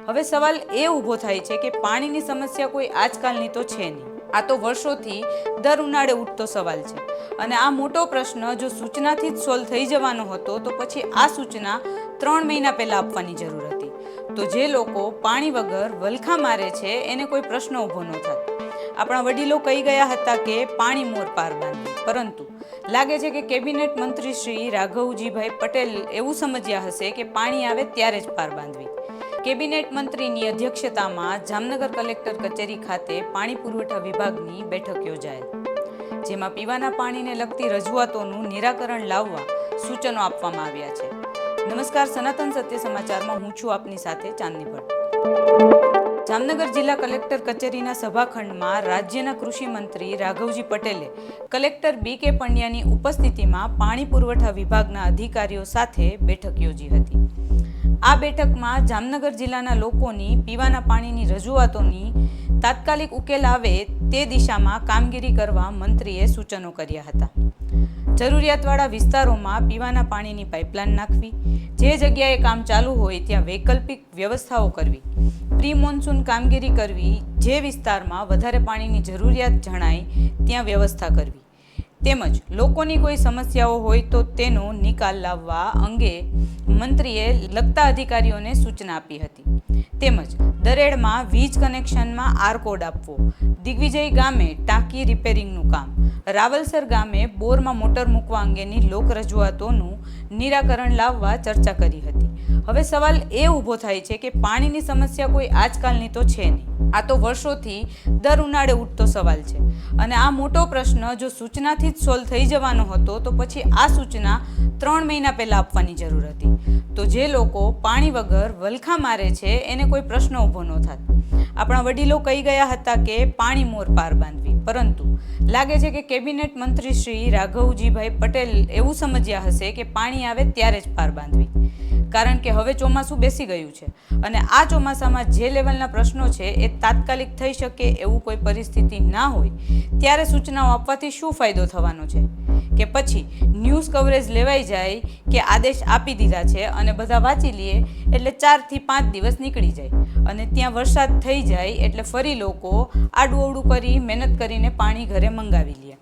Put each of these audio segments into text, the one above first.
હવે સવાલ એ ઊભો થાય છે કે પાણીની સમસ્યા કોઈ આજકાલની તો છે નહીં. આ તો વર્ષોથી દર ઉનાળે ઉઠતો સવાલ છે. અને આ મોટો પ્રશ્ન જો સૂચનાથી જ સોલ્વ થઈ જવાનો હતો, તો પછી આ સૂચના ત્રણ મહિના પહેલા આપવાની જરૂર હતી. તો જે લોકો પાણી વગર વલખા મારે છે, એને કોઈ પ્રશ્ન ઊભો ન થતો આપણા વડીલો કહી ગયા હતા કે પાણી મોર પાર બાંધે. પરંતુ લાગે છે કે કેબિનેટ મંત્રી શ્રી રાઘવજીભાઈ પટેલ એવું સમજ્યા હશે કે પાણી આવે ત્યારે જ પાર બાંધવી. કેબિનેટ મંત્રીની અધ્યક્ષતામાં જામનગર કલેક્ટર કચેરી ખાતે પાણી પુરવઠા વિભાગની બેઠક યોજાયેલ, જેમાં પીવાના પાણીને લગતી રજૂઆતોનું નિરાકરણ લાવવા સૂચનો આપવામાં આવ્યા છે. નમસ્કાર, સનાતન સત્ય સમાચારમાં હું છું આપની સાથે ચાંદની ભટ્ટ. જામનગર જિલ્લા કલેક્ટર કચેરીના સભાખંડમાં રાજ્યના કૃષિ મંત્રી રાઘવજી પટેલે કલેક્ટર બી કે પંડ્યાની ઉપસ્થિતિમાં પાણી પુરવઠા વિભાગના અધિકારીઓ સાથે બેઠક યોજી હતી. આ બેઠકમાં જામનગર જિલ્લાના લોકોની, પીવાના પાણીની રજૂઆતોની તાત્કાલિક ઉકેલ આવે તે દિશામાં કામગીરી કરવા મંત્રીએ સૂચનો કર્યા હતા. જરૂરિયાતવાળા વિસ્તારોમાં પીવાના પાણીની પાઇપલાઇન નાખવી, જે જગ્યાએ કામ ચાલુ હોય ત્યાં વૈકલ્પિક વ્યવસ્થાઓ કરવી પ્રી મોન્સૂન કામગીરી કરવી, જે વિસ્તારમાં વધારે પાણીની જરૂરિયાત જણાય ત્યાં વ્યવસ્થા કરવી. તેમજ લોકોની કોઈ સમસ્યાઓ હોય તો તેનો નિકાલ લાવવા અંગે મંત્રીએ લગતા અધિકારીઓને સૂચના આપી હતી. તેમજ દરેડમાં વીજ કનેક્શનમાં આરકોડ આપવો. દિગ્વિજય ગામે ટાંકી રિપેરિંગનું કામ. રાવલસર ગામે બોરમાં મોટર મૂકવા અંગેની લોક રજૂઆતોનું નિરાકરણ લાવવા ચર્ચા કરી હતી. હવે સવાલ એ ઊભો થાય છે કે પાણીની સમસ્યા કોઈ આજકાલની તો છે નહીં. આ તો વર્ષોથી દર ઉનાળે ઉઠતો સવાલ છે. અને આ મોટો પ્રશ્ન જો સૂચનાથી જ સોલ્વ થઈ જવાનો હતો, તો પછી આ સૂચના ત્રણ મહિના પહેલા આપવાની જરૂર હતી. તો જે લોકો પાણી વગર વલખા મારે છે, એને કોઈ પ્રશ્ન ઊભો ન થાત. આપણા વડીલો કહી ગયા હતા કે પાણી મોર પાર બાંધવી. પરંતુ લાગે છે કે કેબિનેટ મંત્રી શ્રી રાઘવજીભાઈ પટેલ એવું સમજ્યા હશે કે પાણી આવે ત્યારે જ પાર બાંધવી. કારણ કે હવે ચોમાસું બેસી ગયું છે. અને આ ચોમાસામાં જે લેવલના પ્રશ્નો છે એ તાત્કાલિક થઈ શકે એવું કોઈ પરિસ્થિતિ ના હોય, ત્યારે સૂચનાઓ આપવાથી શું ફાયદો થવાનો છે? કે પછી ન્યૂઝ કવરેજ લેવાઈ જાય કે આદેશ આપી દીધા છે અને બધા વાંચી લઈએ એટલે ચારથી પાંચ દિવસ નીકળી જાય. અને ત્યાં વરસાદ થઈ જાય એટલે ફરી લોકો આડું અવડું કરી, મહેનત કરીને પાણી ઘરે મંગાવી લે.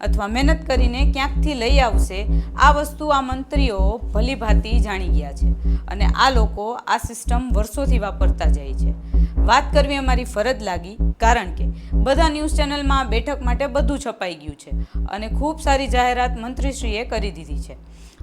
અથવા મહેનત કરીને ક્યાંકથી લઈ આવશે, આ વસ્તુ આ મંત્રીઓ ભલીભાતી જાણી ગયા છે અને આ લોકો આ સિસ્ટમ વર્ષોથી વાપરતા જાય છે. વાત કરવી અમારી ફરજ લાગી, કારણ કે બધા ન્યૂઝ ચેનલમાં બેઠક માટે બધું છપાઈ ગયું છે અને ખૂબ સારી જાહેરાત મંત્રીશ્રીએ કરી દીધી છે.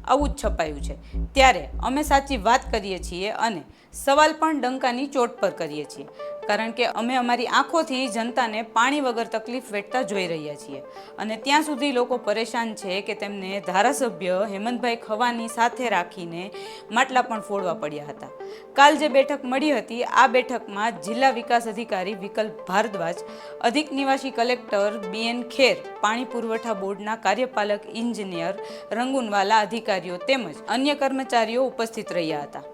આવું જ છપાયું છે. ત્યારે અમે સાચી વાત કરીએ છીએ અને સવાલ પણ ડંકાની ચોટ પર કરીએ છીએ. કારણ કે અમે અમારી આંખોથી જનતાને પાણી વગર તકલીફ વેઠતા જોઈ રહ્યા છીએ. અને ત્યાં સુધી લોકો પરેશાન છે કે તેમને ધારાસભ્ય હેમંતભાઈ ખવાની સાથે રાખીને માટલા પણ ફોડવા પડ્યા હતા. કાલ જે બેઠક મળી હતી, આ બેઠકમાં જિલ્લા વિકાસ અધિકારી વિકલ્પ ભારદ્વાજ, અધિક નિવાસી કલેક્ટર બીએન ખેર, પાણી પુરવઠા બોર્ડના કાર્યપાલક ઇન્જિનિયર રંગુનવાલા અધિકારીઓ તેમજ અન્ય કર્મચારીઓ ઉપસ્થિત રહ્યા હતા.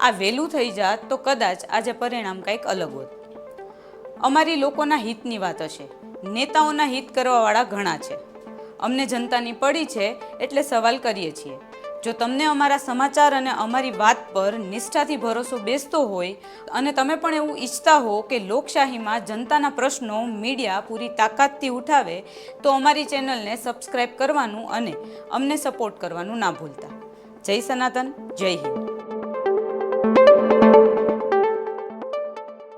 આ વહેલું થઈ જાત તો કદાચ આજે પરિણામ કંઈક અલગ હોત. અમારી લોકોના હિતની વાત હશે. નેતાઓના હિત કરવાવાળા ઘણા છે. અમને જનતાની પડી છે એટલે સવાલ કરીએ છીએ. જો તમને અમારા સમાચાર અને અમારી વાત પર નિષ્ઠાથી ભરોસો બેસતો હોય અને તમે પણ એવું ઈચ્છતા હો કે લોકશાહીમાં જનતાના પ્રશ્નો મીડિયા પૂરી તાકાતથી ઉઠાવે, તો અમારી ચેનલને સબસ્ક્રાઈબ કરવાનું અને અમને સપોર્ટ કરવાનું ના ભૂલતા. જય સનાતન, જય હિન્દ.